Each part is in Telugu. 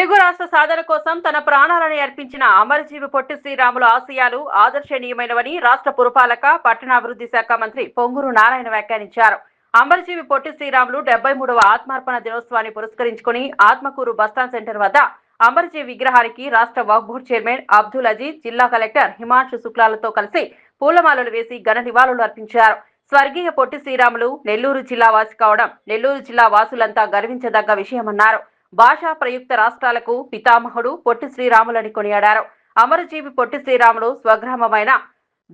తెలుగు రాష్ట్ర సాధన కోసం తన ప్రాణాలను అర్పించిన అమరజీవి పొట్టి శ్రీరాములు ఆశయాలు ఆదర్శనీయమైనవని రాష్ట్ర పురపాలక పట్టణాభివృద్ధి శాఖ మంత్రి పొంగూరు నారాయణ వ్యాఖ్యానించారు. అమరజీవి పొట్టి శ్రీరాములు డెబ్బై మూడవ ఆత్మార్పణ దినోత్సవాన్ని పురస్కరించుకుని ఆత్మకూరు బస్టాండ్ సెంటర్ వద్ద అమరజీవి విగ్రహానికి రాష్ట్ర వక్ఫ్ బోర్డు చైర్మన్ అబ్దుల్ అజీజ్ జిల్లా కలెక్టర్ హిమాంశు శుక్లాలతో కలిసి పూలమాలలు వేసి ఘన నివాళులు అర్పించారు. స్వర్గీయ పొట్టి శ్రీరాములు నెల్లూరు జిల్లా వాసి కావడం నెల్లూరు జిల్లా వాసులంతా గర్వించదగ్గ విషయమన్నారు. భాషా ప్రయుక్త రాష్ట్రాలకు పితామహుడు పొట్టి శ్రీరాములని కొనియాడారు. అమరజీవి పొట్టి శ్రీరాములు స్వగ్రామమైన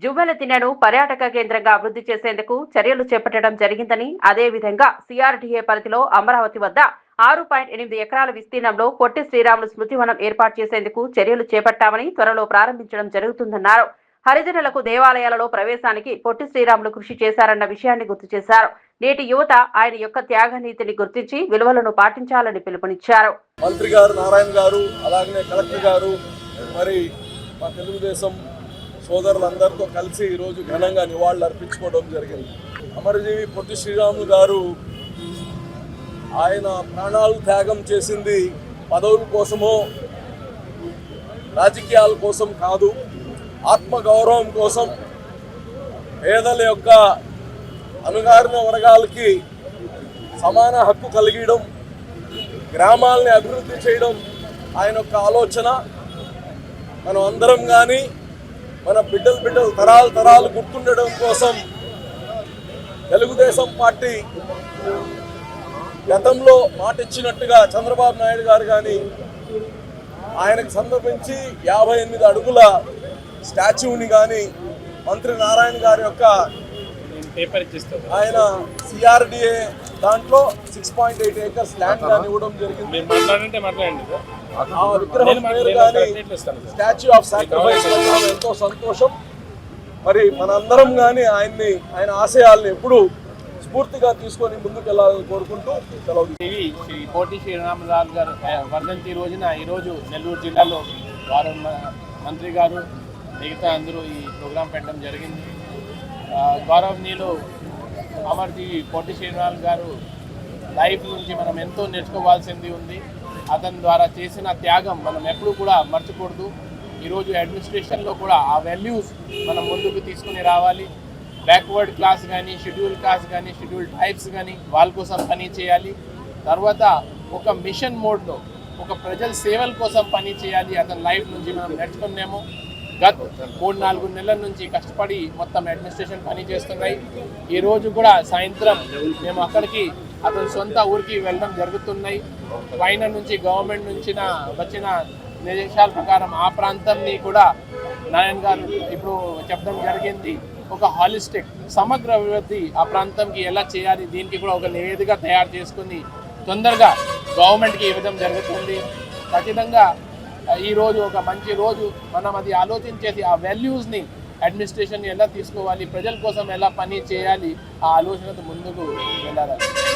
జువ్వెల తిన్నెను పర్యాటక కేంద్రంగా అభివృద్ధి చేసేందుకు చర్యలు చేపట్టడం జరిగిందని అదే విధంగా సిఆర్డీఏ పరిధిలో అమరావతి వద్ద ఆరు పాయింట్ ఎనిమిది ఎకరాల విస్తీర్ణంలో పొట్టి శ్రీరాములు స్మృతివనం ఏర్పాటు చేసేందుకు చర్యలు చేపట్టామని త్వరలో ప్రారంభించడం జరుగుతుందన్నారు. హరిజనులకు దేవాలయాలలో ప్రవేశానికి పొట్టి శ్రీరాములు కృషి చేశారన్న విషయాన్ని గుర్తు చేశారు. నేటి యువత ఆయన యొక్క త్యాగనీతిని గుర్తించి విలువలను పాటించాలని పిలుపునిచ్చారు. మంత్రి గారు నారాయణ గారు అలాగే కలెక్టర్ గారు మరి మా తెలుగుదేశం సోదరులందరితో కలిసి ఈరోజు ఘనంగా నివాళులు అర్పించుకోవడం జరిగింది. అమరజీవి పొట్టి శ్రీరాములు గారు ఆయన ప్రాణాలు త్యాగం చేసింది పదవుల కోసమో రాజకీయాల కోసం కాదు ఆత్మగౌరవం కోసం పేదల యొక్క అణగారిన వర్గాలకి సమాన హక్కు కలిగడం గ్రామాలని అభివృద్ధి చేయడం ఆయన యొక్క ఆలోచన. మనం అందరం కానీ మన బిడ్డలు బిడ్డలు తరాలు తరాలు గుర్తుండడం కోసం తెలుగుదేశం పార్టీ గతంలో మాట ఇచ్చినట్టుగా చంద్రబాబు నాయుడు గారు కానీ ఆయనకు సందర్భించి యాభై ఎనిమిది అడుగుల స్టాచ్యూని కానీ మంత్రి నారాయణ గారి యొక్క పేపర్ ఆయన సిఆర్డిఏ దాంట్లో six point eight acres land కానీ ఇవ్వడం జరిగింది. మీరు మాట్లాడంటే మాట్లాడండి. ఆ విగ్రహం పేరు కానీ. స్టాచ్యూ ఆఫ్ సాక్రిఫైస్ ఎంతో సంతోషం. మరి మనందరం కానీ ఆయన్ని ఆయన ఆశయాల్ని ఎప్పుడు స్ఫూర్తిగా తీసుకొని ముందుకు వెళ్ళాలని కోరుకుంటూ సెలవు ఇవి శ్రీ కోటి శ్రీరామరాజు గారు వర్ధంతి రోజున ఈరోజు నెల్లూరు జిల్లాలో వారు మంత్రి గారు మిగతా అందరూ ఈ ప్రోగ్రాం పెట్టడం జరిగింది. గౌరవనీయులు అమర్జీ కోటి శ్రీరామ్ గారు లైఫ్ నుంచి మనం ఎంతో నేర్చుకోవాల్సింది ఉంది. అతని ద్వారా చేసిన త్యాగం మనం ఎప్పుడు కూడా మర్చికూడదు. ఈరోజు అడ్మినిస్ట్రేషన్లో కూడా ఆ వాల్యూస్ మనం ముందుకు తీసుకుని రావాలి. బ్యాక్వర్డ్ క్లాస్ కానీ షెడ్యూల్ క్లాస్ కానీ షెడ్యూల్ టైప్స్ కానీ వాళ్ళ కోసం పని చేయాలి. తర్వాత ఒక మిషన్ మోడ్లో ఒక ప్రజల సేవల కోసం పని చేయాలి. అతని లైఫ్ నుంచి మనం నేర్చుకున్నాము. గత మూడు నాలుగు నెలల నుంచి కష్టపడి మొత్తం అడ్మినిస్ట్రేషన్ పని చేస్తున్నాయి. ఈ రోజు కూడా సాయంత్రం మేము అక్కడికి అతని సొంత ఊరికి వెళ్ళడం జరుగుతున్నాయి. పైన నుంచి గవర్నమెంట్ నుంచి వచ్చిన నిర్దేశాల ప్రకారం ఆ ప్రాంతాన్ని కూడా నారాయణ గారు ఇప్పుడు చెప్పడం జరిగింది. ఒక హాలిస్టిక్ సమగ్ర అభివృద్ధి ఆ ప్రాంతంకి ఎలా చేయాలి దీనికి కూడా ఒక నివేదిక తయారు చేసుకుని తొందరగా గవర్నమెంట్కి ఇవ్వడం జరుగుతుంది. ఖచ్చితంగా ఈరోజు ఈ రోజు ఒక మంచి రోజు. మనం అది ఆలోచించేసి ఆ వాల్యూస్ని అడ్మినిస్ట్రేషన్ ఎలా తీసుకోవాలి ప్రజల కోసం ఎలా పని చేయాలి ఆ ఆలోచనతో ముందుకు వెళ్ళాలి.